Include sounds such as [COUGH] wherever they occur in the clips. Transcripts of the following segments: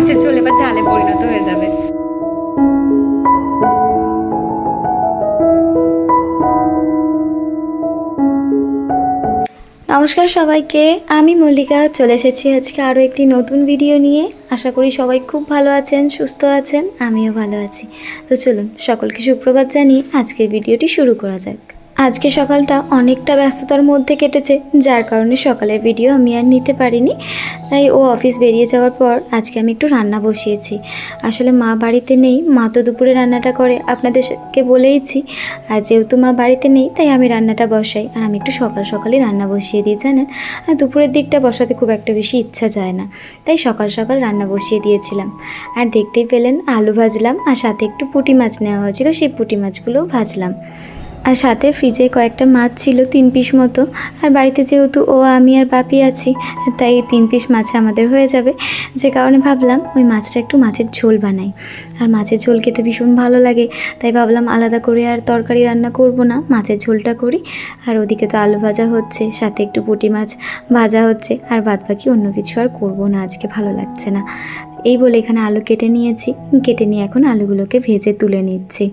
মাছের ঝোল এবার ঝালে পরিণত হয়ে যাবে। নমস্কার সবাইকে, আমি মল্লিকা, চলে এসেছি আজকে আরও একটি নতুন ভিডিও নিয়ে। আশা করি সবাই খুব ভালো আছেন, সুস্থ আছেন, আমিও ভালো আছি। তো চলুন, সকলকে সুপ্রভাত জানিয়ে আজকের ভিডিওটি শুরু করা যাক। আজকে সকালটা অনেকটা ব্যস্ততার মধ্যে কেটেছে, যার কারণে সকালের ভিডিও আমি আর নিতে পারিনি। তাই ও অফিস বেরিয়ে যাওয়ার পর আজকে আমি একটু রান্না বসিয়েছি। আসলে মা বাড়িতে নেই, মা তো দুপুরে রান্নাটা করে, আপনাদেরকে বলেইছি। আর যেহেতু মা বাড়িতে নেই, তাই আমি রান্নাটা বসাই। আর আমি একটু সকাল সকালই রান্না বসিয়ে দিই, জানেন? আর দুপুরের দিকটা বসাতে খুব একটা বেশি ইচ্ছা যায় না। তাই সকাল সকাল রান্না বসিয়ে দিয়েছিলাম। আর দেখতেই পেলেন, আলু ভাজলাম, আর সাথে একটু পুঁটি মাছ নেওয়া হয়েছিল, সেই পুঁটি মাছগুলোও ভাজলাম। আর সাথে ফ্রিজে কয়েকটা মাছ ছিল, তিন পিস মতো। আর বাড়িতে যেহেতু ও, আমি আর বাপি আছি, তাই তিন পিস মাছ আমাদের হয়ে যাবে। যে কারণে ভাবলাম ওই মাছটা একটু মাছের ঝোল বানাই। আর মাছের ঝোল খেতে ভীষণ ভালো লাগে, তাই ভাবলাম আলাদা করে আর তরকারি রান্না করব না, মাছের ঝোলটা করি। আর ওদিকে তো আলু ভাজা হচ্ছে, সাথে একটু পুঁটি মাছ ভাজা হচ্ছে, আর বাদ বাকি অন্য কিছু আর করব না, আজকে ভালো লাগছে না। এই বলে এখানে আলু কেটে নিয়েছি, কেটে নিয়ে এখন আলুগুলোকে ভেজে তুলে নিচ্ছি।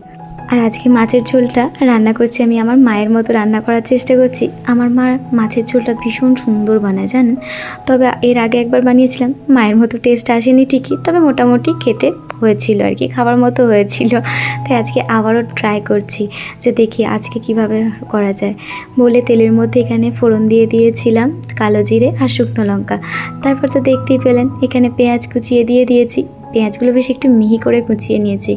আর আজকে মাছের ঝোলটা রান্না করছি আমি আমার মায়ের মতো রান্না করার চেষ্টা করছি। আমার মা মাছের ঝোলটা ভীষণ সুন্দর বানায়, জানেন? তবে এর আগে একবার বানিয়েছিলাম, মায়ের মতো টেস্ট আসেনি ঠিকই, তবে মোটামুটি খেতে হয়েছিল আর কি, খাবার মতো হয়েছিল। তাই আজকে আবারও ট্রাই করছি যে দেখি আজকে কীভাবে করা যায়। বলে তেলের মধ্যে এখানে ফোড়ন দিয়ে দিয়েছিলাম, কালো জিরে আর শুকনো লঙ্কা। তারপর তো দেখতেই পেলেন, এখানে পেঁয়াজ কুচিয়ে দিয়ে দিয়েছি। পেঁয়াজগুলো বেশ একটু মিহি করে কুচিয়ে নিয়েছি।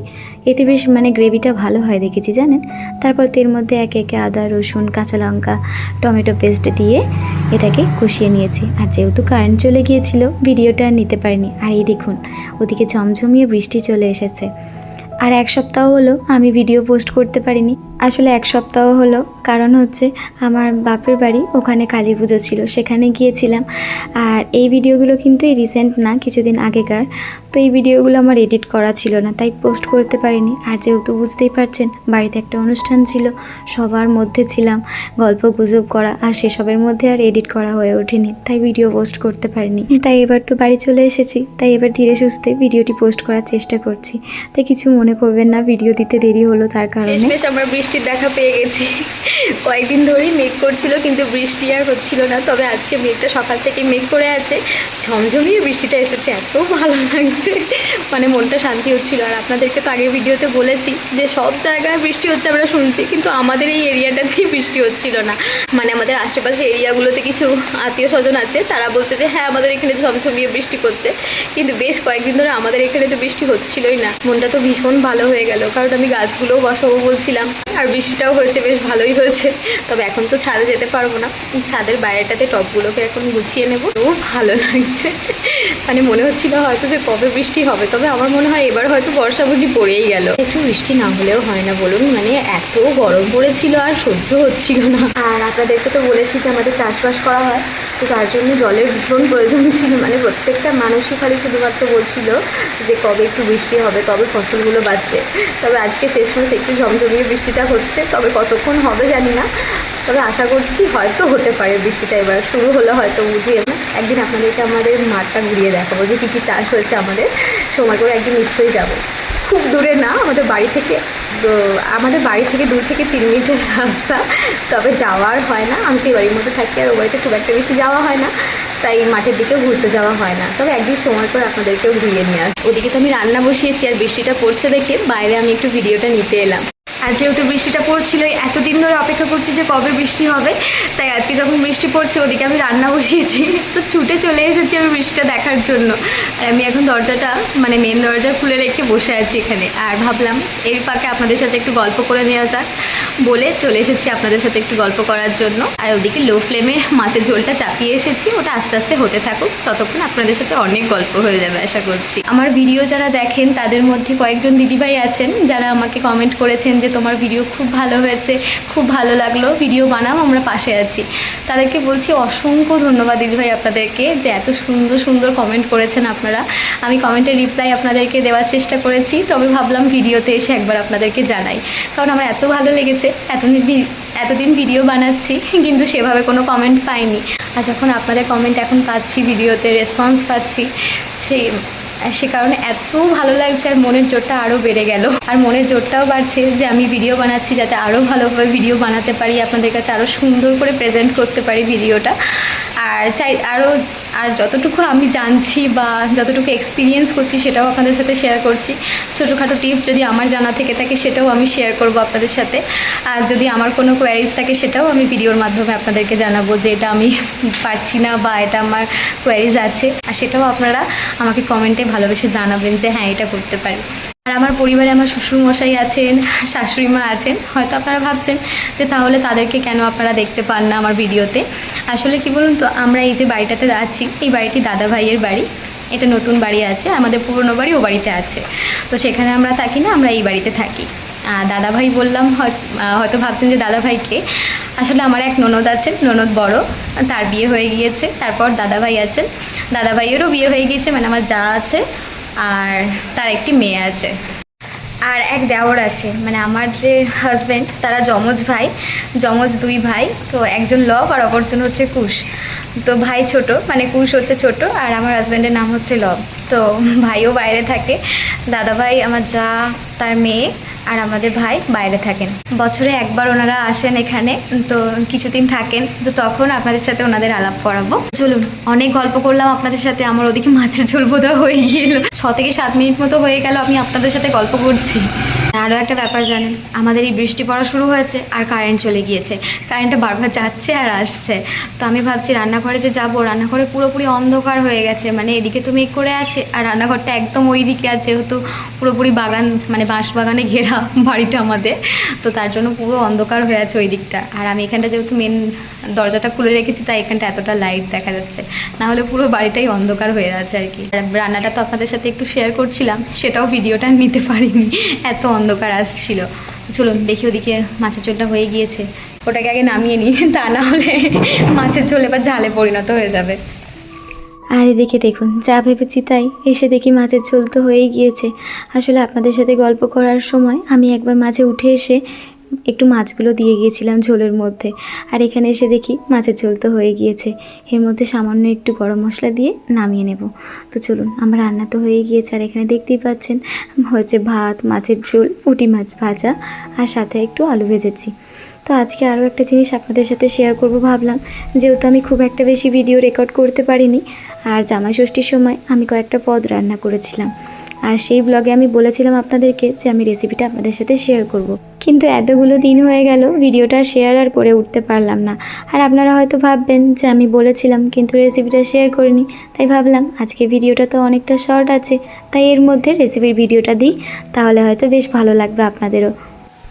এতে বেশ মানে গ্রেভিটা ভালো হয় দেখেছি, জানেন? তারপর তের মধ্যে একে একে আদা, রসুন, কাঁচা লঙ্কা, টমেটো পেস্ট দিয়ে এটাকে কষিয়ে নিয়েছি। আর যেহেতু কারেন্ট চলে গিয়েছিল ভিডিওটা নিতে পারিনি। আর এই দেখুন, ওদিকে ঝমঝমিয়ে বৃষ্টি চলে এসেছে। আর এক সপ্তাহ হলো আমি ভিডিও পোস্ট করতে পারিনি। আসলে এক সপ্তাহ হলো, কারণ হচ্ছে আমার বাপের বাড়ি ওখানে কালী পুজো ছিল, সেখানে গিয়েছিলাম। আর এই ভিডিওগুলো কিন্তু এই রিসেন্ট না, কিছুদিন আগেকার। তো এই ভিডিওগুলো আমার এডিট করা ছিল না, তাই পোস্ট করতে পারিনি। আর যেহেতু বুঝতেই পারছেন, বাড়িতে একটা অনুষ্ঠান ছিল, সবার মধ্যে ছিলাম, গল্প গুজব করা আর সেসবের মধ্যে আর এডিট করা হয়ে ওঠেনি, তাই ভিডিও পোস্ট করতে পারিনি। তাই এবার তো বাড়ি চলে এসেছি, তাই এবার ধীরে সুস্থে ভিডিওটি পোস্ট করার চেষ্টা করছি। তাই কিছু মনে করবেন না ভিডিও দিতে দেরি হলো তার কারণে। শেষমেশ আমরা বৃষ্টির দেখা পেয়ে গেছি। কয়েকদিন ধরেই মেঘ করছিল, কিন্তু বৃষ্টি আর হচ্ছিল না। তবে আজকে মেঘটা সকাল থেকে মেঘ করে আছে। ঝমঝমিয়ে বৃষ্টিটা এসেছে, এত ভালো লাগছে। মানে মনটা শান্তি হচ্ছিল। আর আপনাদেরকে তো আগের ভিডিওতে বলেছি যে, সব জায়গায় বৃষ্টি হচ্ছে আমরা শুনছি, কিন্তু আমাদের এই এরিয়াটাতেই বৃষ্টি হচ্ছিল না। মানে আমাদের আশেপাশে এরিয়াগুলোতে কিছু আত্মীয় স্বজন আছে, তারা বলছে যে হ্যাঁ আমাদের এখানে ঝমঝমিয়ে বৃষ্টি করছে। কিন্তু বেশ কয়েকদিন ধরে আমাদের এখানে তো বৃষ্টি হচ্ছিলই না। মনটা তো ভীষণ ভালো হয়ে গেল, কারণ আমি গাছগুলোও বসাবো বলছিলাম। আর বৃষ্টিটাও হয়েছে, বেশ ভালোই হয়েছে। তবে এখন তো ছাদে যেতে পারব না। ছাদের বাইরেটাতে টবগুলোকে এখন গুছিয়ে নেব। তো ভালো লাগছে। মানে মনে হচ্ছিল হয়তো যে কবে বৃষ্টি হবে, তবে আমার মনে হয় এবার হয়তো বর্ষা বুঝি পড়েই গেল। একটু বৃষ্টি না হলেও হয় না বলুন মানে এত গরম পড়েছিল আর সহ্য হচ্ছিল না। আর আপনাদেরকে তো বলেছি যে আমাদের চাষবাস করা হয়। তো তার জন্য জলের ভীষণ প্রয়োজন ছিল। মানে প্রত্যেকটা মানুষই খালি শুধুমাত্র বলছিল যে কবে একটু বৃষ্টি হবে, কবে ফসলগুলো বাঁচবে। তবে আজকে শেষ শেষমেশ একটু ঝমঝমিয়ে বৃষ্টিটা হচ্ছে, তবে কতক্ষণ হবে জানি না। তবে আশা করছি হয়তো হতে পারে বৃষ্টিটা এবার। শুরু হলে হয়তো বুঝিয়ে একদিন আপনাদেরকে আমাদের মাঠটা ঘুরিয়ে দেখাবো যে কী কী চাষ হয়েছে আমাদের। সময় করে একদিন নিশ্চয়ই যাব। খুব দূরে না, আমাদের বাড়ি থেকে আমাদের বাড়ি থেকে দূর থেকে তিন মিনিটের রাস্তা, তবে যাওয়ার হয় না। আমি তো বাড়ির মধ্যে থাকি আর ও বাড়িতে খুব একটা বেশি যাওয়া হয় না, তাই মাঠের দিকে ঘুরতে যাওয়া হয় না। তবে একদিন সময় পর আপনাদেরকেও ঘুরিয়ে নিয়ে আস ওদিকে তো আমি রান্না বসিয়েছি আর বৃষ্টিটা পড়ছে দেখে, বাইরে আমি একটু ভিডিওটা নিতে এলাম। আর যেহেতু বৃষ্টিটা পড়ছিল এতদিন ধরে অপেক্ষা করছি যে কবে বৃষ্টি হবে। তাই আজকে যখন বৃষ্টি পড়ছে, ওদিকে আমি রান্না বসিয়েছি। তো ছুটে চলে এসেছি আমি বৃষ্টিটা দেখার জন্য। আর আমি এখন দরজাটা মানে মেন দরজা খুলে রেখে বসে আছি এখানে। আর ভাবলাম এর পাকে আপনাদের সাথে একটু গল্প করে নেওয়া যাক। বলে চলে এসেছি আপনাদের সাথে একটু গল্প করার জন্য। আর ওদিকে লো ফ্লেমে মাছের ঝোলটা চাপিয়ে এসেছি। ওটা আস্তে আস্তে হতে থাকুক। ততক্ষণ আপনাদের সাথে অনেক গল্প হয়ে যাবে, আশা করছি। আমার ভিডিও যারা দেখেন, তাদের মধ্যে কয়েকজন দিদিভাই আছেন, যারা আমাকে কমেন্ট করেছেন যে তোমার ভিডিও খুব ভালো হয়েছে, খুব ভালো লাগল ভিডিও বানাও, আমরা পাশে আছি। তাদেরকে বলছি অসংখ্য ধন্যবাদ দিদিভাই আপনাদেরকে যে এত সুন্দর সুন্দর কমেন্ট করেছেন আপনারা। আমি কমেন্টের রিপ্লাই আপনাদেরকে দেওয়ার চেষ্টা করেছি, তবে ভাবলাম ভিডিওতে এসে একবার আপনাদেরকে জানাই। কারণ আমার এত ভালো লেগেছে এতদিন এতদিন ভিডিও বানাচ্ছি, কিন্তু সেভাবে কোনো কমেন্ট পাইনি। আর যখন আপনাদের কমেন্ট এখন পাচ্ছি ভিডিওতে রেসপন্স পাচ্ছি আর সে কারণে এত ভালো লাগছে আর মনের জোরটা আরও বেড়ে গেল। আর মনের জোরটাও বাড়ছে যে আমি ভিডিও বানাচ্ছি যাতে আরও ভালোভাবে ভিডিও বানাতে পারি, আপনাদের কাছে আরও সুন্দর করে প্রেজেন্ট করতে পারি ভিডিওটা আর চাই আরও আর যতটুকু আমি জানছি বা যতটুকু এক্সপিরিয়েন্স করছি সেটাও আপনাদের সাথে শেয়ার করছি। ছোটোখাটো টিপস যদি আমার জানা থেকে থাকে সেটাও আমি শেয়ার করব আপনাদের সাথে। আর যদি আমার কোনো কোয়ারিজ থাকে সেটাও আমি ভিডিওর মাধ্যমে আপনাদেরকে জানাব যে এটা আমি পারছি না বা এটা আমার কোয়ারিজ আছে। আর সেটাও আপনারা আমাকে কমেন্টে ভালোবেসে জানাবেন যে হ্যাঁ এটা করতে পারি। আর আমার পরিবারে আমার শ্বশুরমশাই আছেন শাশুড়ি মা আছেন, হয়তো আপনারা ভাবছেন যে তাহলে তাদেরকে কেন আপনারা দেখতে পান না আমার ভিডিওতে? আসলে কি বলুন তো, আমরা এই যে বাড়িটাতে আছি, এই বাড়িটি দাদা ভাইয়ের বাড়ি। এটা নতুন বাড়ি আছে, আমাদের পুরনো বাড়ি ও বাড়িতে আছে। তো সেখানে আমরা থাকি না, আমরা এই বাড়িতে থাকি। দাদা ভাই বললাম হয়- হয়তো ভাবছেন যে দাদা ভাইকে। আসলে আমার এক ননদ আছেন, ননদ বড়, তার বিয়ে হয়ে গিয়েছে, তারপর দাদা ভাই আছেন। দাদা ভাইয়েরও বিয়ে হয়ে গিয়েছে মানে আমার যা আছে আর তার একটি মেয়ে আছে। আর এক দেওর আছে মানে আমার যে হাজব্যান্ড তারা যমজ ভাই, যমজ দুই ভাই, তো একজন লব আর অপরজন হচ্ছে কুশ। তো ভাই ছোট মানে কুশ হচ্ছে ছোট, আর আমার হাজব্যান্ডের নাম হচ্ছে লব তো ভাইও বাইরে থাকে দাদা ভাই আমার যা, তার মেয়ে। আর আমাদের ভাই বাইরে থাকেন। বছরে একবার ওনারা আসেন এখানে, তো কিছুদিন থাকেন, তো তখন আপনাদের সাথে ওনাদের আলাপ করাবো। চলুন, অনেক গল্প করলাম আপনাদের সাথে, আমার ওদিকে মাছের ঝোল হয়ে গেল। ছ থেকে সাত মিনিট মতো হয়ে গেল, আমি আপনাদের সাথে গল্প করছি। আরও একটা ব্যাপার জানেন, আমাদের এই বৃষ্টি পড়া শুরু হয়েছে আর কারেন্ট চলে গিয়েছে। কারেন্টটা বারবার যাচ্ছে আর আসছে। তো আমি ভাবছি রান্নাঘরে যে যাব, রান্নাঘরে পুরোপুরি অন্ধকার হয়ে গেছে। মানে এদিকে তো মেঘ করে আছে আর রান্নাঘরটা একদম ওই দিকে আছে, যেহেতু পুরোপুরি বাগান মানে বাঁশ বাগানে ঘেরা বাড়িটা আমাদের। তো তার জন্য পুরো অন্ধকার হয়ে আছে ওই দিকটা আর আমি এখানটা যেহেতু মেন দরজাটা খুলে রেখেছি, তাই এখানটা এতটা লাইট দেখা যাচ্ছে। না হলে পুরো বাড়িটাই অন্ধকার হয়ে আছে আর কি। রান্নাটা তো আপনাদের সাথে একটু শেয়ার করছিলাম, সেটাও ভিডিওটা নিতে পারিনি। এত অন্ধকার আসছিল। চলুন, দেখি ওদিকে মাছের ঝোলটা হয়ে গিয়েছে। ওটাকে আগে নামিয়ে নিই, [LAUGHS] তা না হলে মাছের ঝোল এবার ঝালে পরিণত হয়ে যাবে। আর এদিকে দেখুন, যা ভেবেছি তাই। এসে দেখি মাছের ঝোল তো হয়েই গিয়েছে। আসলে আপনাদের সাথে গল্প করার সময় আমি একবার মাঝে উঠে এসে একটু মাছগুলো দিয়ে গিয়েছিলাম ঝোলের মধ্যে। আর এখানে এসে দেখি মাছের ঝোল তো হয়ে গিয়েছে। এর মধ্যে সামান্য একটু গরম মশলা দিয়ে নামিয়ে নেব। তো চলুন, আমার রান্না তো হয়ে গিয়েছে। আর এখানে দেখতেই পাচ্ছেন, হয়েছে ভাত, মাছের ঝোল, পুঁটি মাছ ভাজা আর সাথে একটু আলু ভেজেছি। তো আজকে আরও একটা জিনিস আপনাদের সাথে শেয়ার করব ভাবলাম। যেহেতু আমি খুব একটা বেশি ভিডিও রেকর্ড করতে পারিনি, আর জামাই ষষ্ঠীর সময় আমি কয়েকটা পদ রান্না করেছিলাম। আর সেই ব্লগে আমি বলেছিলাম আপনাদেরকে যে আমি রেসিপিটা আপনাদের সাথে শেয়ার করব। কিন্তু এতগুলো দিন হয়ে গেল ভিডিওটা শেয়ার আর করে উঠতে পারলাম না। আর আপনারা হয়তো ভাববেন যে আমি বলেছিলাম, কিন্তু রেসিপিটা শেয়ার করিনি। তাই ভাবলাম, আজকে ভিডিওটা তো অনেকটা শর্ট আছে, তাই এর মধ্যে রেসিপির ভিডিওটা দিই, তাহলে হয়তো বেশ ভালো লাগবে আপনাদেরও।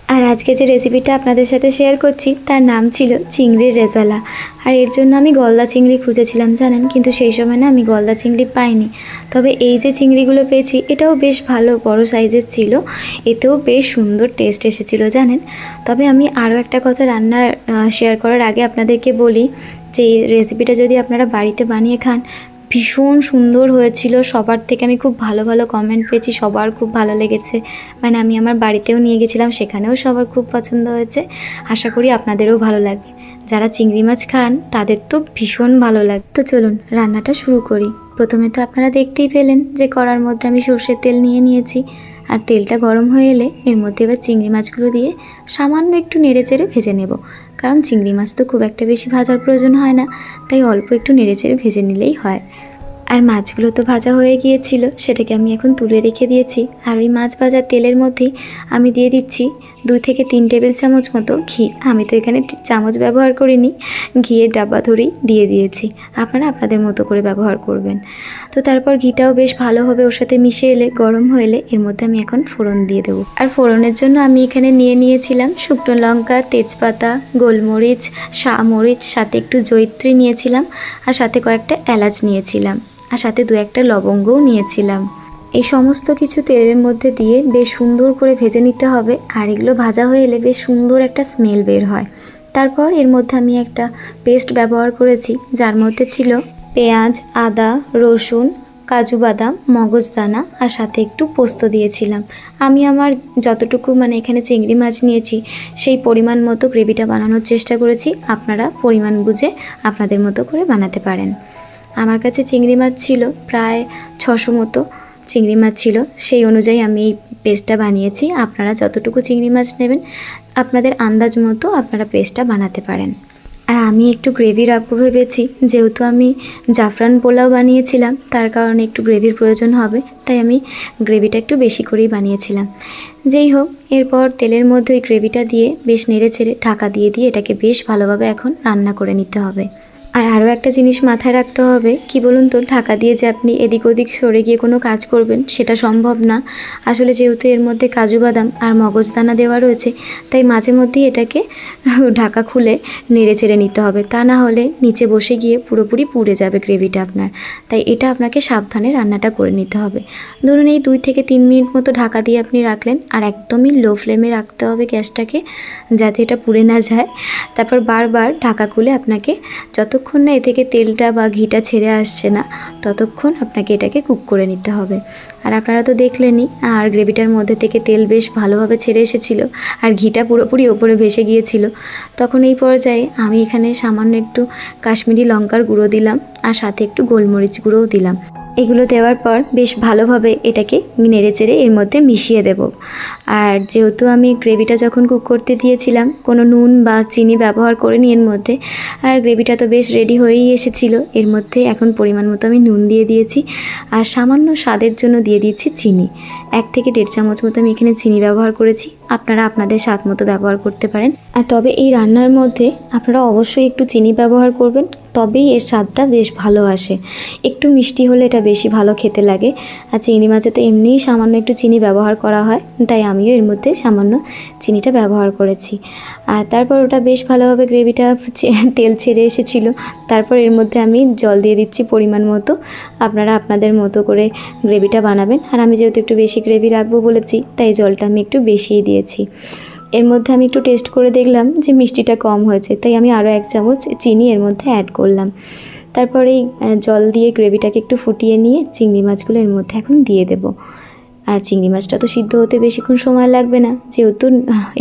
আর আজকে যে রেসিপিটা আপনাদের সাথে শেয়ার করছি, তার নাম ছিল চিংড়ির রেজালা। আর এর জন্য আমি গলদা চিংড়ি খুঁজেছিলাম, জানেন? কিন্তু সেই সময় না আমি গলদা চিংড়ি পাইনি। তবে এই যে চিংড়িগুলো পেয়েছি, এটাও বেশ ভালো, বড় সাইজের ছিল। এতেও বেশ সুন্দর টেস্ট এসেছিল, জানেন? তবে আমি আরও একটা কথা রান্না শেয়ার করার আগে আপনাদেরকে বলি যে, এই রেসিপিটা যদি আপনারা বাড়িতে বানিয়ে খান ভীষণ সুন্দর হয়েছিল। সবার থেকে আমি খুব ভালো ভালো কমেন্ট পেয়েছি, সবার খুব ভালো লেগেছে। মানে আমি আমার বাড়িতেও নিয়ে গেছিলাম, সেখানেও সবার খুব পছন্দ হয়েছে। আশা করি আপনাদেরও ভালো লাগবে। যারা চিংড়ি মাছ খান, তাদের তো ভীষণ ভালো লাগে তো চলুন, রান্নাটা শুরু করি। প্রথমে তো আপনারা দেখতেই পেলেন যে কড়ার মধ্যে আমি সর্ষের তেল নিয়ে নিয়েছি। আর তেলটা গরম হয়ে এলে এর মধ্যে এবার চিংড়ি মাছগুলো দিয়ে সামান্য একটু নেড়ে চেড়ে ভেজে নেব। কারণ চিংড়ি মাছ তো খুব একটা বেশি ভাজার প্রয়োজন হয় না। তাই অল্প একটু নেড়ে চেড়ে ভেজে নিলেই হয়। আর মাছগুলো তো ভাজা হয়ে গিয়েছিল, সেটাকে আমি এখন তুলে রেখে দিয়েছি। আর ওই মাছ ভাজার তেলের মধ্যেই আমি দিয়ে দিচ্ছি দুই থেকে তিন টেবিল চামচ মতো ঘি। আমি তো এখানে চামচ ব্যবহার করিনি, ঘিয়ের ডাব্বা ধরেই দিয়ে দিয়েছি। আপনারা আপনাদের মতো করে ব্যবহার করবেন। তো তারপর ঘিটাও বেশ ভালোভাবে ওর সাথে মিশে এলে, গরম হয়ে এলে, এর মধ্যে আমি এখন ফোড়ন দিয়ে দেবো। আর ফোড়নের জন্য আমি এখানে নিয়ে নিয়েছিলাম শুকনো লঙ্কা, তেজপাতা, গোলমরিচ মরিচ সাথে একটু জৈত্রী নিয়েছিলাম, আর সাথে কয়েকটা এলাচ নিয়েছিলাম। আর সাথে দু একটা লবঙ্গও নিয়েছিলাম। এই সমস্ত কিছু তেলের মধ্যে দিয়ে বেশ সুন্দর করে ভেজে নিতে হবে আর এগুলো ভাজা হয়ে এলে বেশ সুন্দর একটা স্মেল বের হয়। তারপর এর মধ্যে আমি একটা পেস্ট ব্যবহার করেছি, যার মধ্যে ছিল পেঁয়াজ, আদা, রসুন, কাজু বাদাম মগজদানা আর সাথে একটু পোস্ত দিয়েছিলাম। আমি আমার যতটুকু মানে এখানে চিংড়ি মাছ নিয়েছি, সেই পরিমাণ মতো গ্রেভিটা বানানোর চেষ্টা করেছি। আপনারা পরিমাণ বুঝে আপনাদের মতো করে বানাতে পারেন। আমার কাছে চিংড়ি মাছ ছিল প্রায় ছশো মতো চিংড়ি মাছ ছিল। সেই অনুযায়ী আমি এই পেস্টটা বানিয়েছি। আপনারা যতটুকু চিংড়ি মাছ নেবেন, আপনাদের আন্দাজ মতো আপনারা পেস্টটা বানাতে পারেন। আর আমি একটু গ্রেভি রাখব ভেবেছি। যেহেতু আমি জাফরান পোলাও বানিয়েছিলাম, তার কারণে একটু গ্রেভির প্রয়োজন হবে, তাই আমি গ্রেভিটা একটু বেশি করেই বানিয়েছিলাম। যেই হোক, এরপর তেলের মধ্যে ওই গ্রেভিটা দিয়ে বেশ নেড়ে ছেড়ে ঢাকা দিয়ে দিয়ে এটাকে বেশ ভালোভাবে এখন রান্না করে নিতে হবে। আর আরও একটা জিনিস মাথায় রাখতে হবে, কি বলুন তো, ঢাকা দিয়ে যে আপনি এদিক ওদিক সরে গিয়ে কোনো কাজ করবেন, সেটা সম্ভব না। আসলে যেহেতু এর মধ্যে কাজু বাদাম আর মগজদানা দেওয়া রয়েছে, তাই মাঝে মধ্যেই এটাকে ঢাকা খুলে নেড়ে চেড়ে নিতে হবে। তা না হলে নিচে বসে গিয়ে পুরোপুরি পুড়ে যাবে গ্রেভিটা আপনার। তাই এটা আপনাকে সাবধানে রান্নাটা করে নিতে হবে। ধরুন এই দুই থেকে তিন মিনিট মতো ঢাকা দিয়ে আপনি রাখলেন, আর একদমই লো ফ্লেমে রাখতে হবে গ্যাসটাকে, যাতে এটা পুড়ে না যায়। তারপর বারবার ঢাকা খুলে আপনাকে যতক্ষণ না এ থেকে তেলটা বা ঘিটা ছেড়ে আসছে না। ততক্ষণ আপনাকে এটাকে কুক করে নিতে হবে। আর আপনারা তো দেখলেনই, আর গ্রেভিটার মধ্যে থেকে তেল বেশ ভালোভাবে ছেড়ে এসেছিল আর ঘিটা পুরোপুরি ওপরে ভেসে গিয়েছিল। তখন এই পর্যায়ে আমি এখানে সামান্য একটু কাশ্মীরি লঙ্কার গুঁড়ো দিলাম আর সাথে একটু গোলমরিচ গুঁড়োও দিলাম। এগুলো দেওয়ার পর বেশ ভালোভাবে এটাকে নেড়ে চেড়ে এর মধ্যে মিশিয়ে দেব। আর যেহেতু আমি গ্রেভিটা যখন কুক করতে দিয়েছিলাম, কোনো নুন বা চিনি ব্যবহার করিনি এর মধ্যে, আর গ্রেভিটা তো বেশ রেডি হয়েই এসেছিল, এর মধ্যে এখন পরিমাণ মতো আমি নুন দিয়ে দিয়েছি, আর সামান্য স্বাদের জন্য দিয়ে দিচ্ছি চিনি। এক থেকে দেড় চামচ মতো আমি এখানে চিনি ব্যবহার করেছি, আপনারা আপনাদের স্বাদ মতো ব্যবহার করতে পারেন। আর তবে এই রান্নার মধ্যে আপনারা অবশ্যই একটু চিনি ব্যবহার করবেন তবেই এর স্বাদটা বেশ ভালো আসে। একটু মিষ্টি হলে এটা বেশি ভালো খেতে লাগে। আর চিংড়ি মাছে তো এমনিই সামান্য একটু চিনি ব্যবহার করা হয়, তাই আমিও এর মধ্যে সামান্য চিনিটা ব্যবহার করেছি। আর তারপর ওটা বেশ ভালোভাবে গ্রেভিটা [LAUGHS] তেল ছেড়ে এসেছিল। তারপর এর মধ্যে আমি জল দিয়ে দিচ্ছি পরিমাণ মতো। আপনারা আপনাদের মতো করে গ্রেভিটা বানাবেন। আর আমি যেহেতু একটু বেশি গ্রেভি রাখব বলেছি, তাই জলটা আমি একটু বেশিই দিয়েছি। এর মধ্যে আমি একটু টেস্ট করে দেখলাম যে মিষ্টিটা কম হয়েছে, তাই আমি আরও এক চামচ চিনি এর মধ্যে অ্যাড করলাম। তারপরে জল দিয়ে গ্রেভিটাকে একটু ফুটিয়ে নিয়ে চিংড়ি মাছগুলো এর মধ্যে এখন দিয়ে দেবো। আর চিংড়ি মাছটা তো সিদ্ধ হতে বেশিক্ষণ সময় লাগবে না। যেহেতু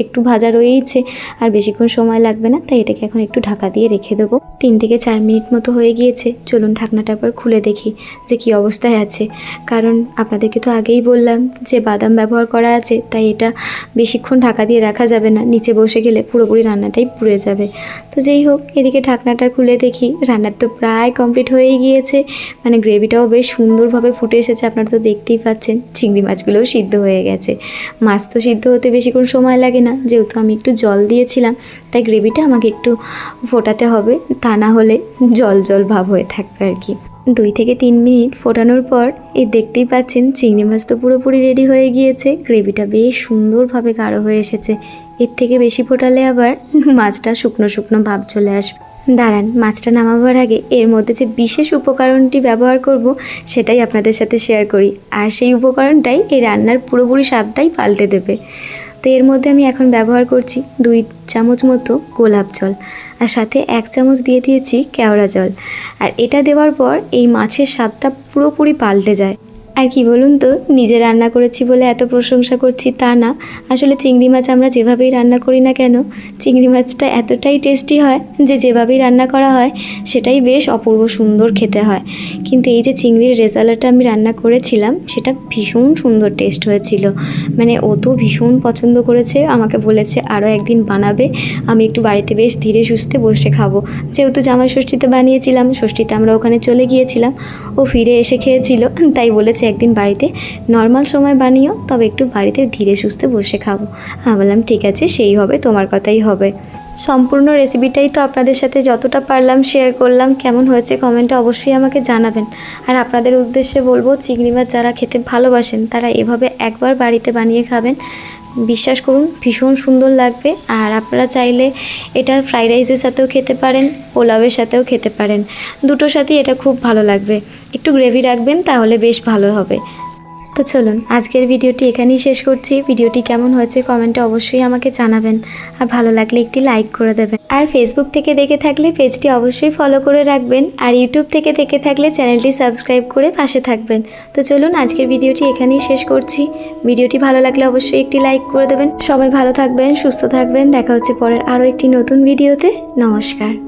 একটু ভাজা রয়েইছে, আর বেশিক্ষণ সময় লাগবে না, তাই এটাকে এখন একটু ঢাকা দিয়ে রেখে দেবো। তিন থেকে চার মিনিট মতো হয়ে গিয়েছে। চলুন ঢাকনাটা একবার খুলে দেখি যে কী অবস্থায় আছে। কারণ আপনাদেরকে তো আগেই বললাম যে বাদাম ব্যবহার করা আছে, তাই এটা বেশিক্ষণ ঢাকা দিয়ে রাখা যাবে না। নিচে বসে গেলে পুরোপুরি রান্নাটাই পুড়ে যাবে। তো যেই হোক, এদিকে ঢাকনাটা খুলে দেখি। রান্নার তো প্রায় কমপ্লিট হয়েই গিয়েছে। মানে গ্রেভিটাও বেশ সুন্দরভাবে ফুটে এসেছে, আপনারা তো দেখতেই পাচ্ছেন। চিংড়ি মাছগুলোও সিদ্ধ হয়ে গেছে। মাছ তো সিদ্ধ হতে বেশিক্ষণ সময় লাগে না। যেহেতু আমি একটু জল দিয়েছিলাম, তাই গ্রেভিটা আমাকে একটু ফোটাতে হবে। তা না হলে জল জল ভাব হয়ে থাকবে আর কি। দুই থেকে তিন মিনিট ফোটানোর পর এই দেখতেই পাচ্ছেন, চিংড়ি মাছ তো পুরোপুরি রেডি হয়ে গিয়েছে। গ্রেভিটা বেশ সুন্দরভাবে গাঢ় হয়ে এসেছে। এর থেকে বেশি ফোটালে আবার মাছটা শুকনো শুকনো ভাব চলে আসবে। দাঁড়ান, মাছটা নামাবার আগে এর মধ্যে যে বিশেষ উপকরণটি ব্যবহার করব, সেটাই আপনাদের সাথে শেয়ার করি। আর সেই উপকরণটাই এই রান্নার পুরোপুরি স্বাদটাই পাল্টে দেবে। তো এর মধ্যে আমি এখন ব্যবহার করছি দুই চামচ মতো গোলাপ জল আর সাথে এক চামচ দিয়ে দিয়েছি কেওড়া জল। আর এটা দেওয়ার পর এই মাছের স্বাদটা পুরোপুরি পাল্টে যায়। আর কি বলুন তো, নিজে রান্না করেছি বলে এত প্রশংসা করছি তা না। আসলে চিংড়ি মাছ আমরা যেভাবেই রান্না করি না কেন, চিংড়ি মাছটা এতটাই টেস্টি হয় যে যেভাবেই রান্না করা হয়, সেটাই বেশ অপূর্ব সুন্দর খেতে হয়। কিন্তু এই যে চিংড়ির রেজালাটা আমি রান্না করেছিলাম, সেটা ভীষণ সুন্দর টেস্ট হয়েছিল। মানে ও তো ভীষণ পছন্দ করেছে, আমাকে বলেছে আরও একদিন বানাবে, আমি একটু বাড়িতে বেশ ধীরে সুস্থে বসে খাব। যেহেতু জামাই ষষ্ঠীতে বানিয়েছিলাম, ষষ্ঠীতে আমরা ওখানে চলে গিয়েছিলাম। ও ফিরে এসে খেয়েছিল, তাই বলেছে একদিন বাড়িতে নর্মাল সময় বানিও, তবে একটু বাড়িতে ধীরে সুস্থে বসে খাব। আমি বললাম, ঠিক আছে, সেই হবে, তোমার কথাই হবে। সম্পূর্ণ রেসিপিটাই তো আপনাদের সাথে যতটা পারলাম শেয়ার করলাম। কেমন হয়েছে কমেন্টে অবশ্যই আমাকে জানাবেন। আর আপনাদের উদ্দেশ্যে বলব, চিংড়ি মাছ যারা খেতে ভালোবাসেন, তারা এভাবে একবার বাড়িতে বানিয়ে খাবেন। বিশ্বাস করুন, ভীষণ সুন্দর লাগবে। আর আপনারা চাইলে এটা ফ্রাইড রাইসের সাথেও খেতে পারেন পোলাওয়ের সাথেও খেতে পারেন। দুটোর সাথেই এটা খুব ভালো লাগবে। একটু গ্রেভি রাখবেন, তাহলে বেশ ভালো হবে। তো চলুন, আজকের ভিডিওটি এখানেই শেষ করছি। ভিডিওটি কেমন হয়েছে কমেন্টে অবশ্যই আমাকে জানাবেন। আর ভালো লাগলে একটি লাইক করে দেবেন। আর ফেসবুক থেকে দেখে থাকলে পেজটি অবশ্যই ফলো করে রাখবেন। আর ইউটিউব থেকে দেখে থাকলে চ্যানেলটি সাবস্ক্রাইব করে পাশে থাকবেন। তো চলুন, আজকের ভিডিওটি এখানেই শেষ করছি। ভিডিওটি ভালো লাগলে অবশ্যই একটি লাইক করে দেবেন। সবাই ভালো থাকবেন, সুস্থ থাকবেন। দেখা হচ্ছে পরের আরও একটি নতুন ভিডিওতে। নমস্কার।